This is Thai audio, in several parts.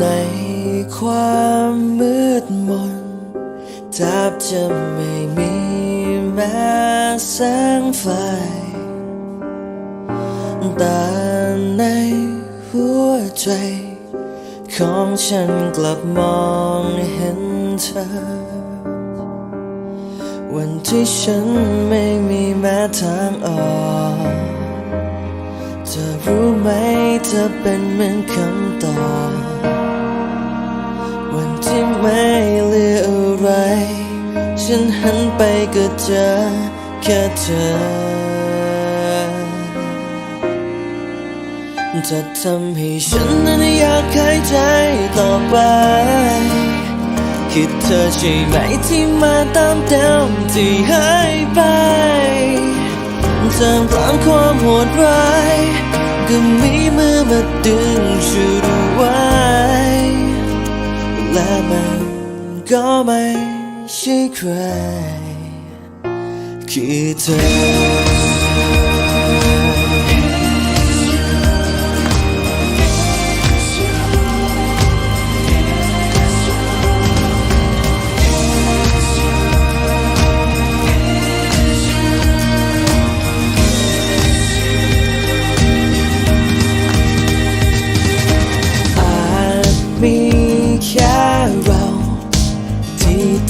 ในความมืดมนแทบจะไม่มีแม้แสงไฟ แต่ในหัวใจ ของฉันกลับมองเห็นเธอ วันที่ฉันไม่มีแม้ทางออกเธอรู้ไหมเธอเป็นเหมือนคำตอบ ที่ไม่เหลืออะไร ฉันหันไปก็เจอแค่เธอ จะทำให้ฉันนั้นอยากหายใจต่อไปคิดเธอใช่ไหมที่มาตามเดิมที่หายไปท่ามกลางความโหดร้ายก็มีมือมาดึงชุดไว้ และมันก็ไม่ใช่ใครคือเธอ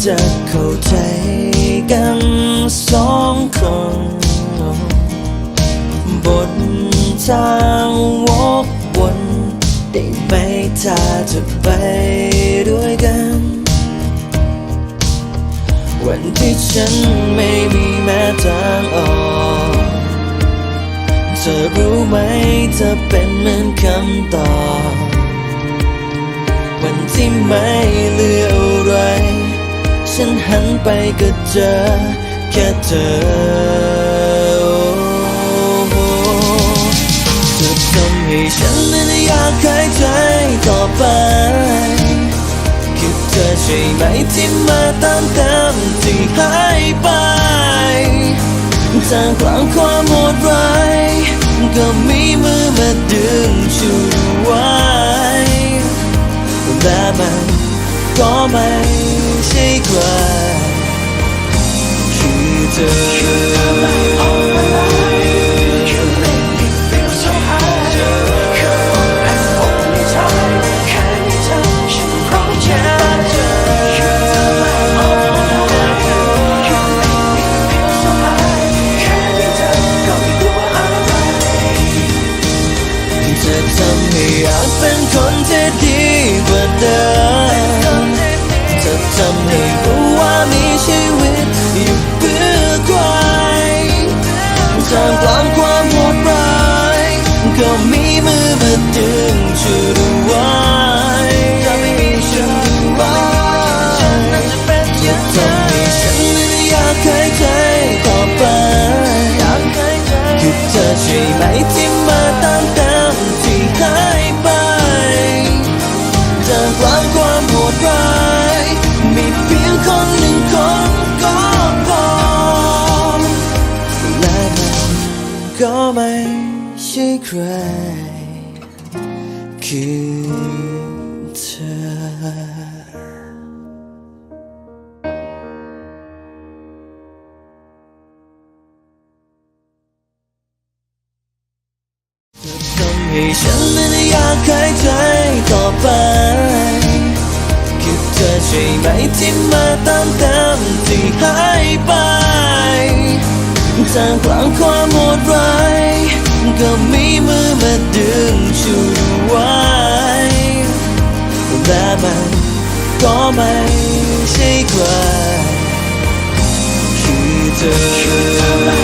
จะเข้าใจกันสองคนบนทางวกวนได้ไหมถ้าจะไปด้วยกัน วันที่ฉันไม่มีแม้ทางออกเธอรู้ไหมเธอเป็นเหมือนคำตอบวันที่ไม่ ฉันหันไปก็เจอแค่เธอโอ้เธอทำให้ฉันนั้นอยากหายใจต่อไปคือเธอใช่ไหมที่มาตามตามที่หายไปท่ามกลางความโหดร้ายก็มีมือมา คื มือม คือเธอทำให้ฉันนั้นอยากหายใจต่อไปคือเธอใช่ไหมที่มาตามตามที่หายไปท่ามกลางความโหดร้าย ก็มีมือมาดึงชูไว้และมันก็ไม่ใช่ใครคือเธอ